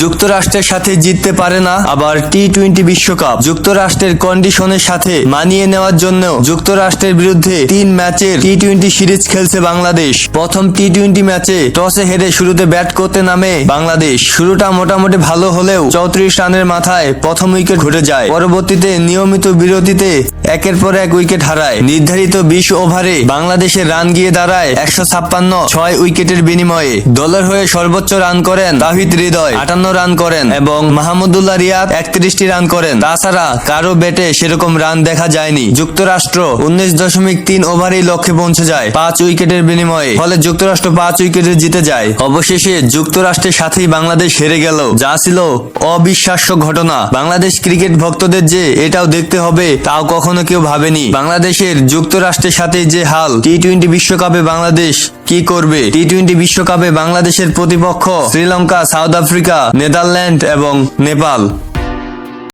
যুক্তরাষ্ট্রের সাথে জিততে পারে না, আবার টি টোয়েন্টি বিশ্বকাপ যুক্তরাষ্ট্রের কন্ডিশনের সাথে মানিয়ে নেওয়ার জন্য যুক্তরাষ্ট্রের বিরুদ্ধে তিন ম্যাচের টি টোয়েন্টি সিরিজ খেলছে বাংলাদেশ। প্রথম টি টোয়েন্টি ম্যাচে টসে হেরে শুরুতে ব্যাট করতে নামে বাংলাদেশ। শুরুটা মোটামুটি ভালো হলেও চৌত্রিশ রানের মাথায় প্রথম উইকেট ঘটে যায়। পরবর্তীতে নিয়মিত বিরতিতে একের পর এক উইকেট হারায়। নির্ধারিত বিশ ওভারে বাংলাদেশের রান গিয়ে দাঁড়ায় একশো ছাপ্পান্ন, ছয় উইকেটের বিনিময়ে। দলের হয়ে সর্বোচ্চ রান করেন তাহিদ হৃদয়, আটান্ন রান করেন এবং মাহমুদুল্লাহ রিয়াদ একত্রিশটি রান করেন। তাছাড়া কারও ব্যাটে সেরকম রান দেখা যায়নি। যুক্তরাষ্ট্র উনিশ দশমিক তিন ওভারেই লক্ষ্যে পৌঁছে যায় পাঁচ উইকেটের বিনিময়ে। ফলে যুক্তরাষ্ট্র পাঁচ উইকেটে জিতে যায়। অবশেষে যুক্তরাষ্ট্রের সাথেই বাংলাদেশ হেরে গেল। যা ছিল অবিশ্বাস্য ঘটনা। বাংলাদেশ ক্রিকেট ভক্তদের যে এটাও দেখতে হবে, তাও কখনো কেউ ভাবেনি। বাংলাদেশের যুক্তরাষ্ট্রের সাথে যে হাল টি টোয়েন্টি বিশ্বকাপে বাংলাদেশ কি করবে? টি টোয়েন্টি বিশ্বকাপে বাংলাদেশের প্রতিপক্ষ শ্রীলঙ্কা, সাউথ আফ্রিকা, নেদারল্যান্ড এবং নেপাল।